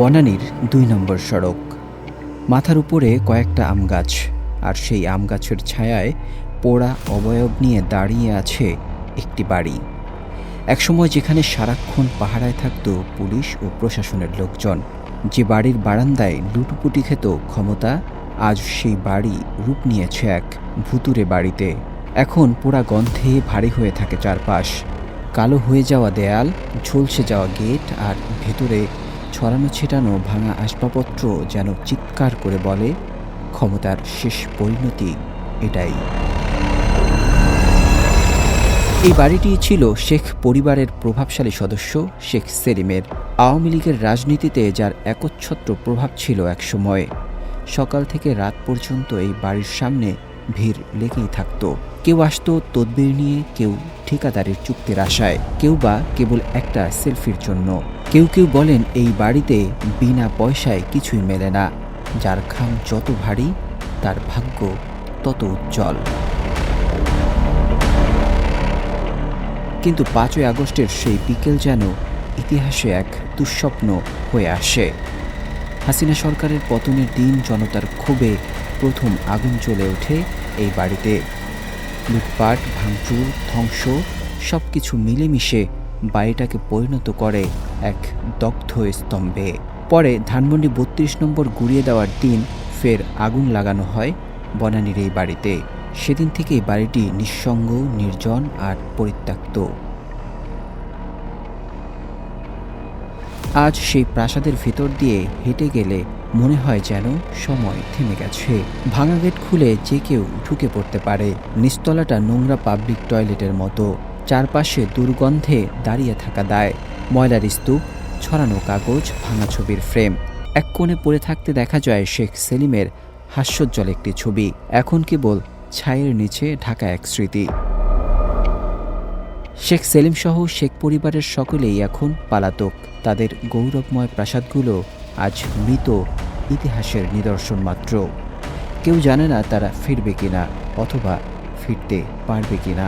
বনানীর দুই নম্বর সড়ক। মাথার উপরে কয়েকটা আম গাছ, আর সেই আম গাছের ছায়ায় পোড়া অবয়ব নিয়ে দাঁড়িয়ে আছে একটি বাড়ি। একসময় যেখানে সারাক্ষণ পাহারায় থাকত পুলিশ ও প্রশাসনের লোকজন, যে বাড়ির বারান্দায় লুটুপুটি খেত ক্ষমতা, আজ সেই বাড়ি রূপ নিয়েছে এক ভুতুরে বাড়িতে। এখন পোড়া গন্ধে ভারী হয়ে থাকে চারপাশ। কালো হয়ে যাওয়া দেয়াল, ঝলসে যাওয়া গেট, আর ভেতরে ছড়ানো ছিটানো ভাঙা আসবাবপত্র যেন চিৎকার করে বলে, ক্ষমতার শেষ পরিণতি এটাই। এই বাড়িটি ছিল শেখ পরিবারের প্রভাবশালী সদস্য, শেখ সেলিমের। আওয়ামী লীগের রাজনীতিতে যার একচ্ছত্র প্রভাব ছিল একসময়, সকাল থেকে রাত পর্যন্ত এই বাড়ির সামনে ভিড় লেগেই থাকত। কেউ আসতো তদবির নিয়ে, কেউ ঠিকাদারের চুক্তির আশায়, কেউ বা কেবল একটা সেলফির জন্য। কেউ কেউ বলেন এই বাড়িতে বিনা পয়সায় কিছুই মেলে না। যার খাম যত ভারী, তার ভাগ্য তত উজ্জ্বল। কিন্তু পাঁচই আগস্টের সেই বিকেল যেন ইতিহাসে এক দুঃস্বপ্ন হয়ে আসে। হাসিনা সরকারের পতনের দিন জনতার ক্ষোভে প্রথম আগুন জ্বলে ওঠে এই বাড়িতে। লুটপাট, ভাঙচুর, ধ্বংস সব কিছু মিলেমিশে বাড়িটাকে পরিণত করে এক দগ্ধ স্তম্ভে। পরে ধানমন্ডি বত্রিশ নম্বর গুড়িয়ে দেওয়ার দিন ফের আগুন লাগানো হয় বনানীর এই বাড়িতে। সেদিন থেকে বাড়িটি নিঃসঙ্গ, নির্জন আর পরিত্যক্ত। আজ সেই প্রাসাদের ভেতর দিয়ে হেঁটে গেলে মনে হয় যেন সময় থেমে গেছে। ভাঙা গেট খুলে যে কেউ ঢুকে পড়তে পারে। নিস্তলাটা নোংরা পাবলিক টয়লেটের মতো। চারপাশে দুর্গন্ধে দাঁড়িয়ে থাকা দায়। ময়লার স্তূপ, ছড়ানো কাগজ, ভাঙা ছবির ফ্রেম। এক কোণে পড়ে থাকতে দেখা যায় শেখ সেলিমের হাস্যোজ্জ্বল একটি ছবি। এখন কেবল ছায়ের নিচে ঢাকা এক স্মৃতি। শেখ সেলিম সহ শেখ পরিবারের সকলেই এখন পালাতক। তাদের গৌরবময় প্রাসাদগুলো আজ মৃত ইতিহাসের নিদর্শন মাত্র। কেউ জানে না তারা ফিরবে কিনা, অথবা ফিরতে পারবে কিনা।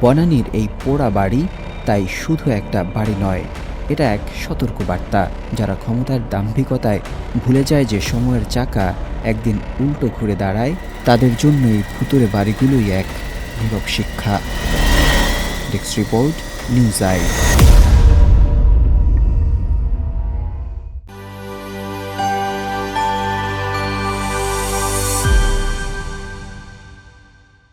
বনানীর এই পোড়া বাড়ি তাই শুধু একটা বাড়ি নয়, এটা এক সতর্ক বার্তা যারা ক্ষমতার দাম্ভিকতায় ভুলে যায় যে সময়ের চাকা একদিন উল্টো ঘুরে দাঁড়ায়, তাদের জন্য এই ভুতুরে বাড়িগুলোই এক নীরব শিক্ষা। Desk report, news I.